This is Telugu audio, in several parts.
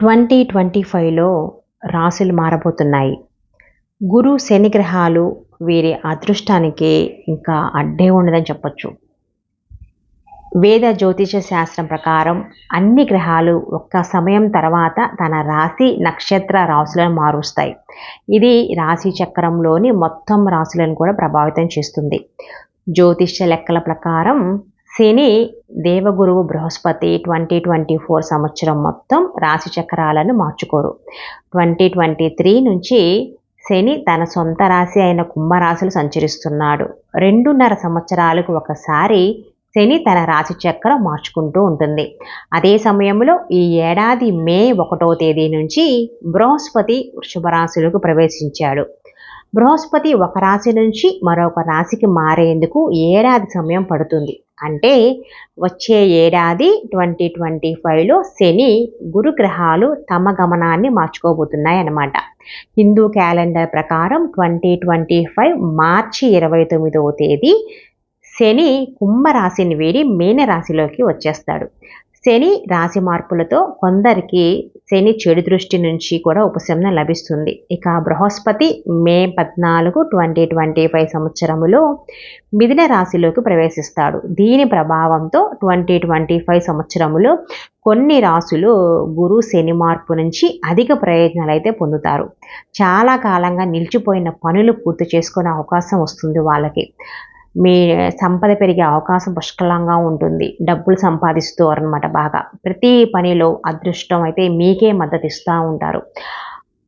ట్వంటీ ట్వంటీ ఫైవ్లో రాశులు మారబోతున్నాయి. గురు శని గ్రహాలు వీరి అదృష్టానికి ఇంకా అడ్డే ఉండదని చెప్పొచ్చు. వేద జ్యోతిష శాస్త్రం ప్రకారం అన్ని గ్రహాలు ఒక్క సమయం తర్వాత తన రాశి నక్షత్ర రాశులను మారుస్తాయి. ఇది రాశి చక్రంలోని మొత్తం రాశులను కూడా ప్రభావితం చేస్తుంది. జ్యోతిష లెక్కల ప్రకారం శని దేవగురువు బృహస్పతి ట్వంటీ ట్వంటీ ఫోర్ సంవత్సరం మొత్తం రాశి చక్రాలను మార్చుకోరు. ట్వంటీ ట్వంటీ త్రీ నుంచి శని తన సొంత రాశి అయిన కుంభరాశులు సంచరిస్తున్నాడు. రెండున్నర సంవత్సరాలకు ఒకసారి శని తన రాశి చక్రం మార్చుకుంటూ ఉంటుంది. అదే సమయంలో ఈ ఏడాది మే ఒకటో తేదీ నుంచి బృహస్పతి వృషభ రాశులకు ప్రవేశించాడు. బృహస్పతి ఒక రాశి నుంచి మరొక రాశికి మారేందుకు ఏడాది సమయం పడుతుంది. అంటే వచ్చే ఏడాది ట్వంటీ ట్వంటీ ఫైవ్లో శని గురుగ్రహాలు తమ గమనాన్ని మార్చుకోబోతున్నాయి అన్నమాట హిందూ క్యాలెండర్ ప్రకారం ట్వంటీ ట్వంటీ ఫైవ్ మార్చి ఇరవై తొమ్మిదవ తేదీ శని కుంభరాశిని వీడి మీనరాశిలోకి వచ్చేస్తాడు. శని రాశి మార్పులతో కొందరికి శని చెడు దృష్టి నుంచి కూడా ఉపశమనం లభిస్తుంది. ఇక బృహస్పతి మే పద్నాలుగు ట్వంటీ ట్వంటీ ఫైవ్ సంవత్సరములో మిథున రాశిలోకి ప్రవేశిస్తాడు. దీని ప్రభావంతో ట్వంటీ ట్వంటీ ఫైవ్ సంవత్సరములో కొన్ని రాసులు గురు శని మార్పు నుంచి అధిక ప్రయోజనాలు అయితే పొందుతారు. చాలా కాలంగా నిలిచిపోయిన పనులు పూర్తి చేసుకునే అవకాశం వస్తుంది వాళ్ళకి. మీ సంపద పెరిగే అవకాశం పుష్కలంగా ఉంటుంది. డబ్బులు సంపాదిస్తూ అనమాట బాగా. ప్రతి పనిలో అదృష్టం అయితే మీకే మద్దతు ఇస్తూ ఉంటారు.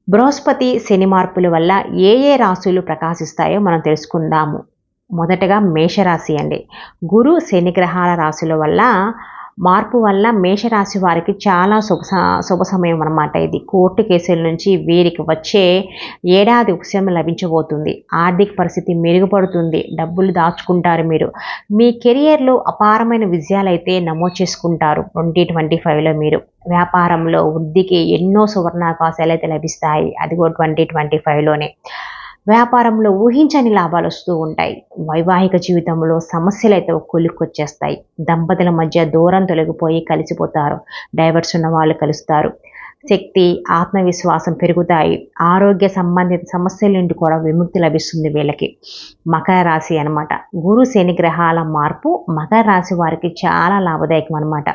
బృహస్పతి శని మార్పుల వల్ల ఏ ఏ రాశులు ప్రకాశిస్తాయో మనం తెలుసుకుందాము. మొదటగా మేషరాశి అండి. గురు శని గ్రహాల రాశుల వల్ల మార్పు వల్ల మేషరాశి వారికి చాలా శుభ శుభ సమయం అనమాట ఇది. కోర్టు కేసుల నుంచి వీరికి వచ్చే ఏడాది ఉపశమనం లభించబోతుంది. ఆర్థిక పరిస్థితి మెరుగుపడుతుంది. డబ్బులు దాచుకుంటారు మీరు. మీ కెరియర్లో అపారమైన విజయాలు అయితే నమోదు చేసుకుంటారు ట్వంటీ ట్వంటీ ఫైవ్లో మీరు. వ్యాపారంలో వృద్ధికి ఎన్నో సువర్ణావకాశాలు అయితే లభిస్తాయి. అది కూడా ట్వంటీ ట్వంటీ ఫైవ్లోనే. వ్యాపారంలో ఊహించని లాభాలు వస్తూ ఉంటాయి. వైవాహిక జీవితంలో సమస్యలు అయితే కొలుక్కొచ్చేస్తాయి. దంపతుల మధ్య దూరం తొలగిపోయి కలిసిపోతారు. డైవర్స్ ఉన్న వాళ్ళు కలుస్తారు. శక్తి ఆత్మవిశ్వాసం పెరుగుతాయి. ఆరోగ్య సంబంధిత సమస్యల నుండి కూడా విముక్తి లభిస్తుంది వీళ్ళకి. మకర రాశి అనమాట గురు శని గ్రహాల మార్పు మకర రాశి వారికి చాలా లాభదాయకం అనమాట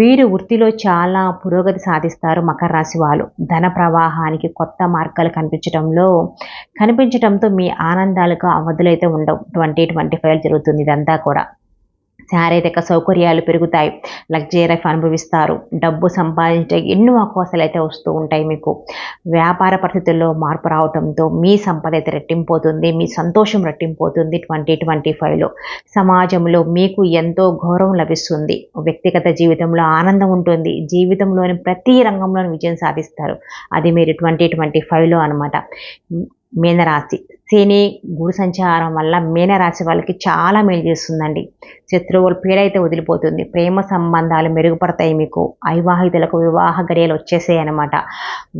వీరు వృత్తిలో చాలా పురోగతి సాధిస్తారు మకర రాశి వాళ్ళు. ధన ప్రవాహానికి కొత్త మార్గాలు కనిపించడంలో కనిపించడంతో మీ ఆనందాలకు అవధులైతే ఉండవు. ట్వంటీ ట్వంటీ ఫైవ్ జరుగుతుంది ఇదంతా కూడా. శారీరక సౌకర్యాలు పెరుగుతాయి. లగ్జరీ అనుభవిస్తారు. డబ్బు సంపాదించే ఎన్నో అవకాశాలు అయితే వస్తూ ఉంటాయి మీకు. వ్యాపార పరిస్థితుల్లో మార్పు రావడంతో మీ సంపద అయితే రెట్టింపోతుంది. మీ సంతోషం రెట్టింపోతుంది ట్వంటీ ట్వంటీ ఫైవ్లో సమాజంలో మీకు ఎంతో గౌరవం లభిస్తుంది. వ్యక్తిగత జీవితంలో ఆనందం ఉంటుంది. జీవితంలోని ప్రతి రంగంలోని విజయం సాధిస్తారు. అది మీరు ట్వంటీ ట్వంటీ ఫైవ్లో అనమాట మీనరాశి. శని గుడి సంచారం వల్ల మీనరాశి వాళ్ళకి చాలా మేలు చేస్తుందండి. శత్రువుల పీడ అయితే వదిలిపోతుంది. ప్రేమ సంబంధాలు మెరుగుపడతాయి మీకు. అవివాహితులకు వివాహ గడియలు వచ్చేసాయి అనమాట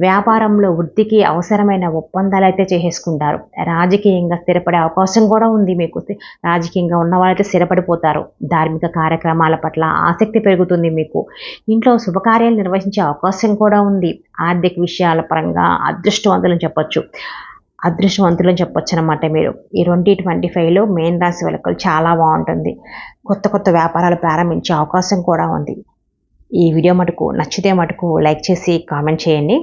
వ్యాపారంలో వృద్ధికి అవసరమైన ఒప్పందాలు అయితే చేసేసుకుంటారు. రాజకీయంగా స్థిరపడే అవకాశం కూడా ఉంది మీకు. రాజకీయంగా ఉన్న వాళ్ళైతే స్థిరపడిపోతారు. ధార్మిక కార్యక్రమాల పట్ల ఆసక్తి పెరుగుతుంది మీకు. ఇంట్లో శుభకార్యాలు నిర్వహించే అవకాశం కూడా ఉంది. ఆర్థిక విషయాల పరంగా అదృష్టవంతులని చెప్పొచ్చు. అదృష్టవంతులు చెప్పొచ్చు అనమాట మీరు. ఈ ట్వంటీ ట్వంటీ ఫైవ్లో మెయిన్ రాశి వాళ్ళకి చాలా బాగుంటుంది. కొత్త కొత్త వ్యాపారాలు ప్రారంభించే అవకాశం కూడా ఉంది. ఈ వీడియో మటుకు నచ్చితే మటుకు లైక్ చేసి కామెంట్ చేయండి.